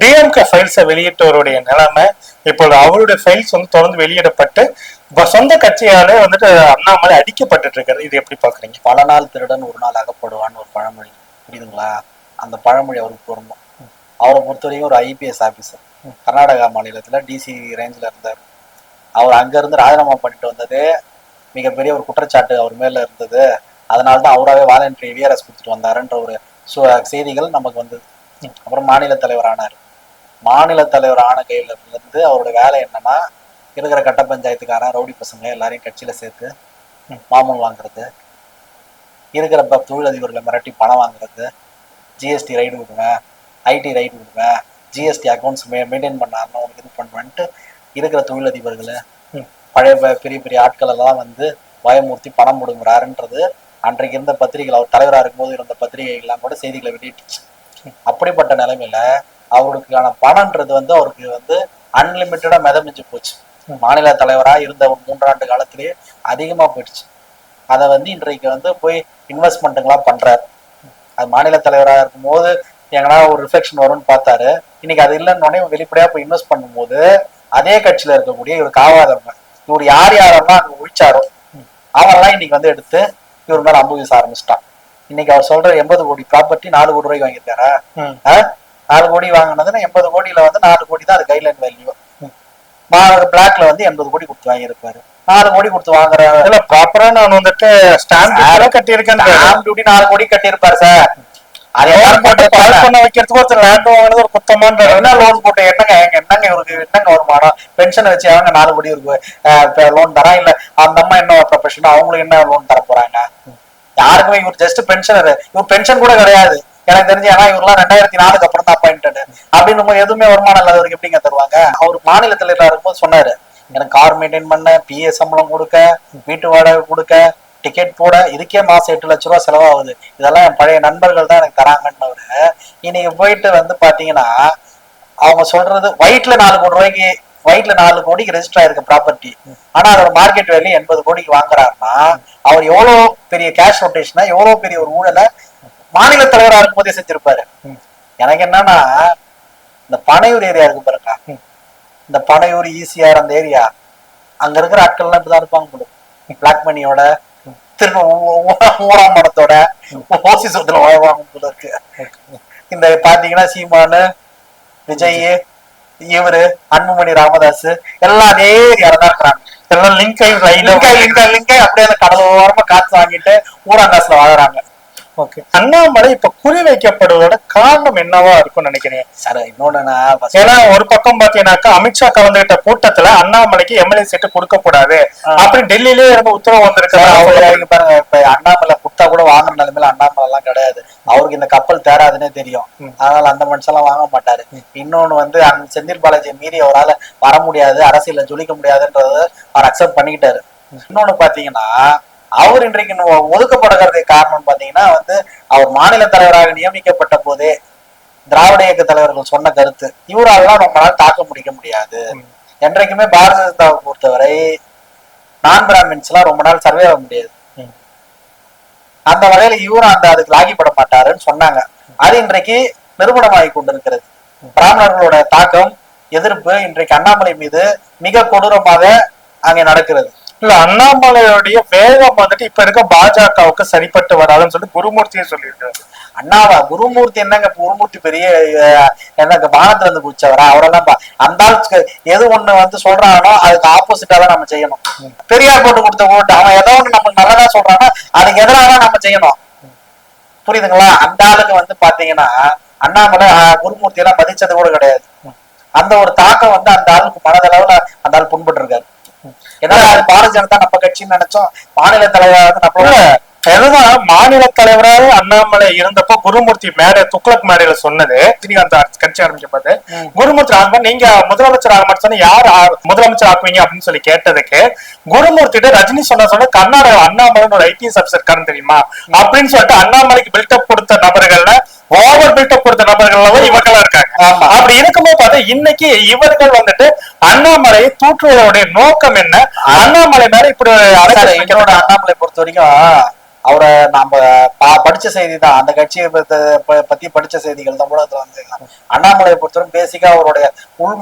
DMK ஃபைல்ஸை வெளியிட்டவருடைய நிலைமை இப்பொழுது அவருடைய ஃபைல்ஸ் வந்து தொடர்ந்து வெளியிடப்பட்டு இப்ப சொந்த கட்சியாலே வந்துட்டு அண்ணாமலை அடிக்கப்பட்டு இருக்காரு. இது எப்படி பாக்குறீங்க பல நாள் திருடன் ஒரு நாள் அகப்படுவான்னு ஒரு பழமொழி. புரியுதுங்களா? அந்த பழமொழி அவருக்கு பொருந்தும். அவரை பொறுத்த வரைக்கும் ஒரு ஐபிஎஸ் ஆபீசர் கர்நாடகா மாநிலத்துல டிசி ரேஞ்சில் இருந்தார். அவர் அங்க இருந்து ராஜினாமா பண்ணிட்டு வந்தது. மிகப்பெரிய ஒரு குற்றச்சாட்டு அவர் மேல இருந்தது. அதனால தான் அவராகவே வாலண்டரி விஆர்எஸ் கொடுத்துட்டு வந்தாருன்ற ஒரு செய்திகள் நமக்கு வந்தது. அப்புறம் மாநில தலைவர் ஆனார். மாநில தலைவர் ஆன கையில இருந்து அவரோட வேலை என்னன்னா இருக்கிற கட்ட பஞ்சாயத்துக்காரன் ரவுடி பசங்க எல்லாரையும் கட்சியில சேர்த்து மாமூல் வாங்குறது. இருக்கிற ப- தொழிலதிபர்களை மிரட்டி பணம் வாங்குறது. ஜிஎஸ்டி ரைடு விடுவேன் ஐடி ரைடு விடுவேன் ஜிஎஸ்டி அக்கௌண்ட்ஸ் மெ மெயின்டைன் பண்ணாருன்னு அவங்களுக்கு இது பண்ணுவேன்ட்டு இருக்கிற தொழிலதிபர்களை பழைய ப- பெரிய பெரிய ஆட்கள் எல்லாம் வந்து பயமூர்த்தி பணம் முடுங்குறாருன்றது அன்றைக்கு இருந்த பத்திரிகைகள் அவர் தலைவராக இருக்கும்போது இருந்த பத்திரிகைகள்லாம் கூட செய்திகளை வெளியிட்டுச்சு. அப்படிப்பட்ட நிலைமையில அவருக்கான பணம்ன்றது வந்து அவருக்கு வந்து அன்லிமிட்டடா மிதமிஞ்சு போச்சு. மாநில தலைவரா இருந்த ஒரு மூன்றாண்டு காலத்திலேயே அதிகமா போயிடுச்சு. அதை வந்து இன்றைக்கு வந்து போய் இன்வெஸ்ட்மெண்ட்டுங்களாம் பண்றாரு. அது மாநில தலைவரா இருக்கும்போது எங்கன்னா ஒரு ரிஃப்ளெக்ஷன் வரும்னு பார்த்தாரு. இன்னைக்கு அது இல்லைன்னு உடனே வெளிப்படையா போய் இன்வெஸ்ட் பண்ணும்போது அதே கட்சியில இருக்கக்கூடிய இவர் காவாதவங்க. இவர் யார் யாரெல்லாம் அங்க ஒழிச்சாரோ அவரெல்லாம் இன்னைக்கு வந்து எடுத்து இவர் மேல அம்பு வீச ஆரம்பிச்சிட்டான் இன்னைக்கு அவர் சொல்ற எண்பது கோடி ப்ராப்பர்ட்டி நாலு கோடி ரூபாய்க்கு வாங்கியிருக்காரா? நாலு கோடி வாங்கினதுன்னா எண்பது கோடியில வந்து நாலு கோடி தான் அது கைட்லைன் வேல்யூ பிளாக்ல வந்து எண்பது கோடி கொடுத்து வாங்கியிருப்பாரு. நாலு கோடி கொடுத்து வாங்குற இல்ல ப்ராப்பரா நான் வந்துட்டு ஸ்டாம்ப் கட்டியிருக்கேன். ஸ்டாம்ப் டியூட்டி நாலு கோடி கட்டியிருப்பாரு சார் அது எல்லாரும் போட்டு பால் பண்ண வைக்கிறதுக்கு ஒருத்தர் லேண்ட் வாங்கினது ஒரு குத்தமான்ற என்ன லோன் போட்டு என்னங்க என்னங்க இவருக்கு என்னங்க வருமானம்? பென்ஷன் வச்சு அவங்க நாலு கோடி இருக்கு. லோன் தரா? இல்ல அந்த அம்மா என்ன ப்ரொஃபஷன் அவங்களுக்கு என்ன லோன் தர போறாங்க? யாருக்குமே இவர் ஜஸ்ட் பென்ஷனர் இவர் பென்ஷன் கூட கிடையாது. எனக்கு தெரிஞ்சு ஏன்னா இவர்லாம் ரெண்டாயிரத்தி நாலுக்கு அப்புறம் தான் அப்படின்னு போது எதுவுமே வருமானம் இல்லாதவருக்கு எப்படிங்க தருவாங்க? அவர் மாநில தலைவரா இருக்கும்போது சொன்னாரு எனக்கு கார் மெயின்டைன் பண்ண பிஏ சம்பளம் கொடுக்க வீட்டு வாடகை கொடுக்க டிக்கெட் போட இதுக்கே மாசம் எட்டு லட்ச ரூபா செலவாகுது. இதெல்லாம் என் பழைய நண்பர்கள் தான் எனக்கு தராங்கன்னு இன்னைக்கு போயிட்டு வந்து பாத்தீங்கன்னா அவங்க சொல்றது ஒயிட்ல நாலு கோடி ரூபாய்க்கு ஒயிட்ல நாலு கோடிக்கு ரெஜிஸ்டர் ஆயிருக்க ப்ராப்பர்ட்டி ஆனா அதோட மார்க்கெட் வேல்யூ எண்பது கோடிக்கு வாங்குறாருன்னா அவர் எவ்வளவு பெரிய கேஷ் ரொட்டேஷனா எவ்வளவு பெரிய ஒரு ஊழலை மாநில தலைவரா இருக்கும்போதே செஞ்சிருப்பாரு. எனக்கு என்னன்னா இந்த பனையூர் ஏரியா இருக்கு பாருங்க. இந்த பனையூர் ஈசிஆர் அந்த ஏரியா. அங்க இருக்கிற ஆட்கள்லாம் இப்படிதான் இருப்பாங்க போல. பிளாக் மணியோட திரும்ப ஊழாம் மரத்தோட ஓசி சொத்துல வாழ்வாங்க போல இருக்கு. இந்த பாத்தீங்கன்னா சீமானு விஜய் இவரு அன்புமணி ராமதாஸ் எல்லாம் அதே ஏரியால தான் இருக்கிறாங்க. எல்லாம் லிங்க் ஆகி லிங்க் லிங்க் லிங்க் அப்படியே அந்த கடல் ஓரமா காத்து வாங்கிட்டு ஊராங்காசுல வாழறாங்க. ஓகே. அண்ணாமலை இப்ப குறி வைக்கப்படுவதோட காரணம் என்னவா இருக்கும்னு நினைக்கிறீங்க? சார் இன்னொன்னு ஏன்னா ஒரு பக்கம் பாத்தீங்கன்னாக்கா அமித்ஷா கலந்துகிட்ட கூட்டத்துல அண்ணாமலைக்கு எம்எல்ஏ சீட்டு கொடுக்க கூடாது அப்படி டெல்லியிலே இருந்து உத்தரவு வந்திருக்கு. பாருங்க இப்ப அண்ணாமலை குத்தா கூட வாங்குற நிலைமையில அண்ணாமலை எல்லாம் கிடையாது. அவருக்கு இந்த கப்பல் தேராதுன்னே தெரியும். அதனால அந்த மனுஷெல்லாம் வாங்க மாட்டாரு. இன்னொன்னு வந்து அந்த செந்தில் பாலாஜி மீறி அவரால வர முடியாது அரசியல்ல ஜொலிக்க முடியாதுன்றத அவர் அக்செப்ட் பண்ணிக்கிட்டாரு. இன்னொன்னு பாத்தீங்கன்னா அவர் இன்றைக்கு ஒதுக்கப்படுகிறதுக்கு காரணம் பாத்தீங்கன்னா வந்து அவர் மாநில தலைவராக நியமிக்கப்பட்ட போதே திராவிட இயக்க தலைவர்கள் சொன்ன கருத்து. இவராலாம் ரொம்ப நாள் தாக்க முடிக்க முடியாது. என்றைக்குமே பாரதிய ஜனதாவை பொறுத்தவரை நான் பிராமின்ஸ் எல்லாம் ரொம்ப நாள் சர்வே ஆக முடியாது. அந்த வகையில இவரும் அந்த அதுக்கு லாகிப்பட மாட்டாருன்னு சொன்னாங்க. அது இன்றைக்கு நிரூபணமாகி கொண்டிருக்கிறது. பிராமணர்களோட தாக்கம் எதிர்ப்பு இன்றைக்கு அண்ணாமலை மீது மிக கொடூரமாக அங்கே நடக்கிறது. இல்ல அண்ணாமலையுடைய வேகம் வந்துட்டு இப்ப இருக்க பாஜகவுக்கு சரிப்பட்டு வராதுன்னு சொல்லி குருமூர்த்தியே சொல்லியிருக்காரு. அண்ணாவா குருமூர்த்தி என்னங்க குருமூர்த்தி பெரிய என்னங்க வானத்துல இருந்து குடிச்சவரா அவரெல்லாம் பா- அந்த ஆளுக்கு எது ஒண்ணு வந்து சொல்றானோ அதுக்கு ஆப்போசிட்டா தான் நம்ம செய்யணும். பெரியார் போட்டு கொடுத்த ஓட்டு அவன் ஏதோ ஒண்ணு நம்ம நல்லதா சொல்றானோ அதுக்கு எதிராக தான் நம்ம செய்யணும். புரியுதுங்களா? அந்த ஆளுக்கு வந்து பாத்தீங்கன்னா அண்ணாமலை குருமூர்த்தி எல்லாம் மதிச்சது கூட கிடையாது. அந்த ஒரு தாக்கம் வந்து அந்த ஆளுக்கு மனதளவுல அந்த ஆள் புண்பட்டு இருக்காரு பாரதிய ஜனதா நம்ம கட்சின்னு நினைச்சோம். மாநில தலைவர் வந்து நம்மளோட அதுதான் மாநில தலைவராக அண்ணாமலை இருந்தப்போ குருமூர்த்தி மேடை துக்ளக் மேடையில சொன்னது. ரஜினிகாந்த் அரசு கட்சி ஆரம்பிக்கப்பது குருமூர்த்தி ஆகுமா நீங்க முதலமைச்சர் ஆக மாட்டேன்னு யார் முதலமைச்சர் ஆக்குவீங்க அப்படின்னு சொல்லி கேட்டதுக்கு குருமூர்த்திட்ட ரஜினி சொன்ன சொன்ன கர்நாடகா அண்ணாமலைன்னு ஒரு ஐபிஎஸ் ஆபிசர் இருக்காருன்னு தெரியுமா? அப்படின்னு சொல்லிட்டு அண்ணாமலைக்கு பில்டப் கொடுத்த நபர்கள்ல ஓவர் பில்டப் கொடுத்த நபர்கள் இவர்களா இருக்காங்க. அப்படி இருக்கும்போது பார்த்தா இன்னைக்கு இவர்கள் வந்துட்டு அண்ணாமலையை தூற்றுவதோடைய நோக்கம் என்ன? அண்ணாமலை மேல இப்படி என்னோட அண்ணாமலை பொறுத்த வரைக்கும் அவரை நாம படிச்ச செய்தி தான் அந்த கட்சியை பத்த- படிச்ச செய்திகள் தான் ஊடகத்துல வந்து அண்ணாமலையை பொறுத்தவரை பேசிக்கா அவருடைய உள்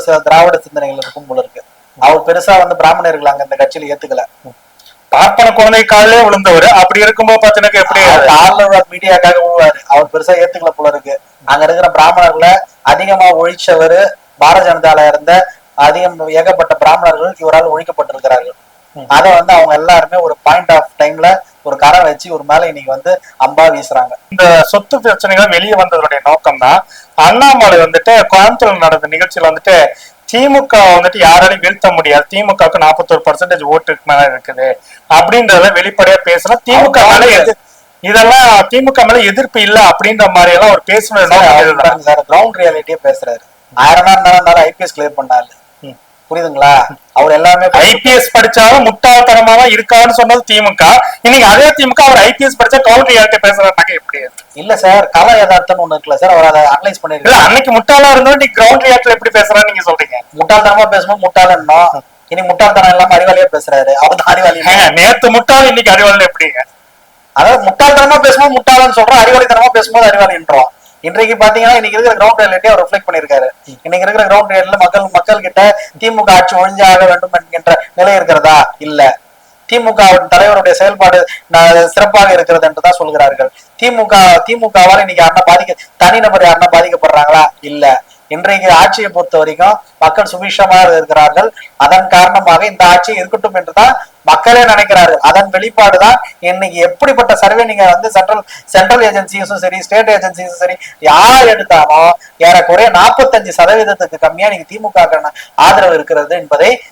சில திராவிட சிந்தனைகள் இருக்கும் போல இருக்கு. அவர் பெருசா வந்து பிராமணர்கள் அங்க இந்த கட்சியில ஏத்துக்கல. பார்ப்பன குழந்தை காலிலே விழுந்தவர். அப்படி இருக்கும்போது பாத்தீங்கன்னா எப்படி ஆளுநர் மீடியாக்காக விழுவாரு அவர் பெருசா ஏத்துக்கல போல இருக்கு. அங்க இருக்கிற பிராமணர்களை அதிகமா ஒழிச்சவர் பாரதிய ஜனதால இருந்த அதிகம் ஏகப்பட்ட பிராமணர்கள் இவரால் ஒழிக்கப்பட்டிருக்கிறார்கள். அத வந்து அவங்க எல்லாருமே ஒரு பாயிண்ட் ஆஃப் டைம்ல ஒரு கரம் வச்சு ஒரு மேல இன்னைக்கு வந்து அம்பா வீசுறாங்க. இந்த சொத்து பிரச்சனைகள் வெளியே வந்ததனுடைய நோக்கம் தான் அண்ணாமலை வந்துட்டு கோயம்புத்தூர்ல நடந்த நிகழ்ச்சியில வந்துட்டு திமுக வந்துட்டு யாராலையும் வீழ்த்த முடியாது திமுகவுக்கு நாற்பத்தொரு பர்சன்டேஜ் ஓட்டுக்கு மேல இருக்குது அப்படின்றத வெளிப்படையா பேசுறோம் திமுக மேல இதெல்லாம் திமுக மேல எதிர்ப்பு இல்ல அப்படின்ற மாதிரி எல்லாம் ஒரு பேசுன நோக்கம் இதுதான். சார் கிரவுண்ட் ரியாலிட்டியே பேசுறாரு ஆயிரம் இருந்தாலும் ஐபிஎஸ் கிளியர் பண்ணாரு. புரியுதுங்களா? அவர் எல்லாமே ஐபிஎஸ் படிச்சாலும் முட்டாள்தனமா தான் இருக்கான்னு சொன்னது திமுக. இன்னைக்கு அதே திமுக அவர் ஐபிஎஸ் படிச்சா கவுண்டர் யார்கிட்ட பேசுறாங்க எப்படி? இல்ல சார் கல யதார்த்தம்னு ஒண்ணு இருக்குல்ல சார் அவர் அதை அனலைஸ் பண்ணிருக்காரு அன்னைக்கு முட்டாளா இருந்தோம் நீ கிரவுண்ட் ரியாக்டர் எப்படி பேசுறான்னு நீங்க சொல்றீங்க? முட்டாள்தனமா பேசும்போது முட்டாளன்னோம் இனி முட்டாள்தனம் இல்லாம அறிவாளியா பேசுறாரு. அவர் தான் அறிவாளி. நேத்து முட்டாள் இன்னைக்கு அறிவாளி எப்படிங்க? அதாவது முட்டாள்தனமா பேசும்போது முட்டாளன்னு சொல்றோம் அறிவாளித்தனமா பேசும்போது அறிவாளின்றோம். இன்றைக்கு பாத்தீங்கன்னா இன்னைக்கு இருக்கிற கிரவுண்ட் ரியாலிட்டி அவர் ரிஃப்ளெக்ட் பண்ணிருக்காரு இன்னைக்கு இருக்கிற கிரவுண்ட் ரியாலிட்டியில மக்கள் மக்கள் கிட்ட திமுக ஆட்சி ஒழிஞ்சாக வேண்டும் என்கின்ற நிலை இருக்கிறதா? இல்ல. திமுக தலைவருடைய செயல்பாடு சிறப்பாக இருக்கிறது என்று தான் சொல்கிறார்கள். திமுக திமுகவால் இன்னைக்கு யாருன்னா பாதிக்க தனிநபர் யாருன்னா பாதிக்கப்படுறாங்களா? இல்ல. இன்றைக்கு ஆட்சியை பொறுத்த வரைக்கும் மக்கள் சுபிஷமாக இருக்கிறார்கள். அதன் காரணமாக இந்த ஆட்சி இருக்கட்டும் என்றுதான் மக்களே நினைக்கிறாரு அதன் வெளிப்பாடுதான் இன்னைக்கு எப்படிப்பட்ட சர்வே நீங்க வந்து சென்ட்ரல் சென்ட்ரல் ஏஜென்சிஸும் சரி ஸ்டேட் ஏஜென்சிஸும் சரி யார் எடுத்தாலும் ஏறக்குறைய நாற்பத்தஞ்சு சதவீதத்துக்கு கம்மியா நீங்க திமுக ஆதரவு இருக்கிறது என்பதை